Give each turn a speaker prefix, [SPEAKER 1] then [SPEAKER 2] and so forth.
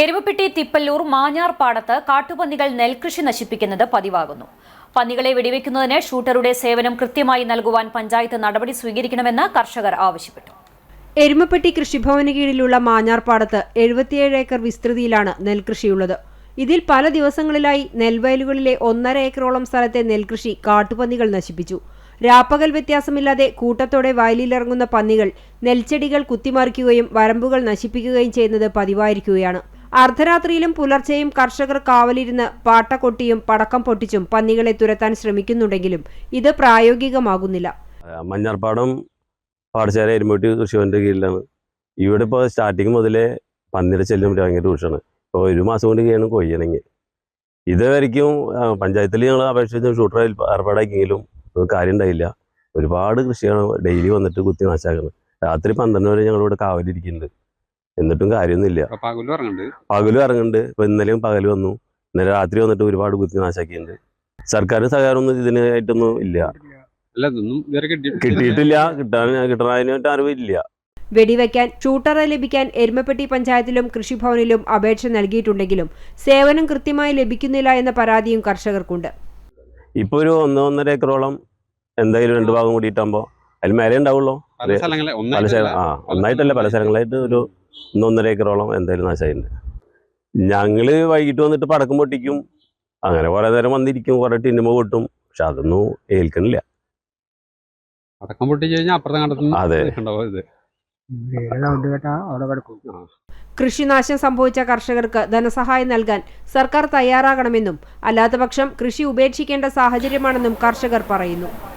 [SPEAKER 1] എരുമപ്പെട്ടി തിപ്പല്ലൂർ മാഞ്ഞാർ പാടത്ത് കാട്ടുപന്നികൾ നെൽകൃഷി നശിപ്പിക്കുന്നത് പതിവാകുന്നു. പന്നികളെ വെടിവെക്കുന്നതിന് ഷൂട്ടറുടെ സേവനം കൃത്യമായി നൽകുവാൻ പഞ്ചായത്ത് നടപടി സ്വീകരിക്കണമെന്ന് കർഷകർ ആവശ്യപ്പെട്ടു.
[SPEAKER 2] എരുമപ്പെട്ടി കൃഷിഭവന് കീഴിലുള്ള മാഞ്ഞാർപ്പാടത്ത് എഴുപത്തിയേഴ് ഏക്കർ വിസ്തൃതിയിലാണ് നെൽകൃഷിയുള്ളത്. ഇതിൽ പല ദിവസങ്ങളിലായി നെൽവയലുകളിലെ ഒന്നര ഏക്കറോളം സ്ഥലത്തെ നെൽകൃഷി കാട്ടുപന്നികൾ നശിപ്പിച്ചു. രാപ്പകൽ വ്യത്യാസമില്ലാതെ കൂട്ടത്തോടെ വയലിലിറങ്ങുന്ന പന്നികൾ നെൽച്ചെടികൾ കുത്തിമറിക്കുകയും വരമ്പുകൾ നശിപ്പിക്കുകയും ചെയ്യുന്നത് പതിവായിരിക്കുകയാണ്. അർദ്ധരാത്രിയിലും പുലർച്ചെയും കർഷകർ കാവലിരുന്ന് പാട്ട കൊട്ടിയും പടക്കം പൊട്ടിച്ചും പന്നികളെ തുരത്താൻ ശ്രമിക്കുന്നുണ്ടെങ്കിലും ഇത് പ്രായോഗികമാകുന്നില്ല.
[SPEAKER 3] മഞ്ഞാർപ്പാടം പാടശാല എരുമൂട്ടി കൃഷിവന്റെ കീഴിലാണ്. ഇവിടെ ഇപ്പോൾ സ്റ്റാർട്ടിങ് മുതലേ പന്നിയുടെ ശല്യം ഭയങ്കര രൂക്ഷമാണ്. ഇപ്പോൾ ഒരു മാസം കൊണ്ട് കഴിയണം കൊയ്യണമെങ്കിൽ ഇതുവരെയ്ക്കും പഞ്ചായത്തിൽ ഞങ്ങൾ അപേക്ഷിച്ച് ഷൂട്ടർ ഏർപ്പാടാക്കിയെങ്കിലും അത് കാര്യം ഉണ്ടായില്ല. ഒരുപാട് കൃഷിയാണ് ഡെയിലി വന്നിട്ട് കുത്തി നാശാക്കുന്നത് രാത്രി പന്ത്രണ്ട് വരെ ഞങ്ങളിവിടെ കാവലിരിക്കുന്നുണ്ട്. എന്നിട്ടും കാര്യമൊന്നുമില്ല.
[SPEAKER 4] പകലും ഇറങ്ങുന്നുണ്ട്
[SPEAKER 3] ഇപ്പൊ ഇന്നലെയും പകൽ വന്നു. ഇന്നലെ രാത്രി വന്നിട്ട് ഒരുപാട് കുത്തി നാശാക്കിയിട്ടുണ്ട്. സർക്കാർ സഹകരണമൊന്നും ഇതിനായിട്ടൊന്നും ഇല്ല. കിട്ടിയിട്ടില്ല. കിട്ടാൻ കിട്ടാനായിട്ട് അറിവില്ല
[SPEAKER 2] വെടിവെക്കാൻ ഷൂട്ടറെ ലഭിക്കാൻ എരുമപ്പെട്ടി പഞ്ചായത്തിലും കൃഷിഭവനിലും അപേക്ഷ നൽകിയിട്ടുണ്ടെങ്കിലും സേവനം കൃത്യമായി ലഭിക്കുന്നില്ല എന്ന പരാതിയും കർഷകർക്കുണ്ട്.
[SPEAKER 3] ഇപ്പൊ ഒരു ഒന്ന് ഒന്നര ഏക്കറോളം എന്തായാലും രണ്ട് ഭാഗം കൂടിയിട്ടാകുമ്പോൾ അതിൽ മേലെ ഉണ്ടാവുള്ളൂ.
[SPEAKER 4] പല
[SPEAKER 3] ആ ഒന്നായിട്ടല്ല. പല സ്ഥലങ്ങളായിട്ട് ഒരു ഒന്നൊന്നര ഏക്കറോളം എന്തായാലും നാശമായിട്ടുണ്ട്. ഞങ്ങൾ വൈകിട്ട് വന്നിട്ട് പടക്കം പൊട്ടിക്കും. അങ്ങനെ കുറെ നേരം വന്നിരിക്കും. കുറെ ടിന്നുമ കൊട്ടും പക്ഷെ അതൊന്നും ഏൽക്കണില്ല.
[SPEAKER 4] പടക്കം പൊട്ടിച്ച് കഴിഞ്ഞാൽ അപ്പുറത്തെ
[SPEAKER 3] അതെ.
[SPEAKER 2] കൃഷിനാശം സംഭവിച്ച കർഷകർക്ക് ധനസഹായം നൽകാൻ സർക്കാർ തയ്യാറാകണമെന്നും അല്ലാത്തപക്ഷം കൃഷി ഉപേക്ഷിക്കേണ്ട സാഹചര്യമാണെന്നും കർഷകർ പറയുന്നു.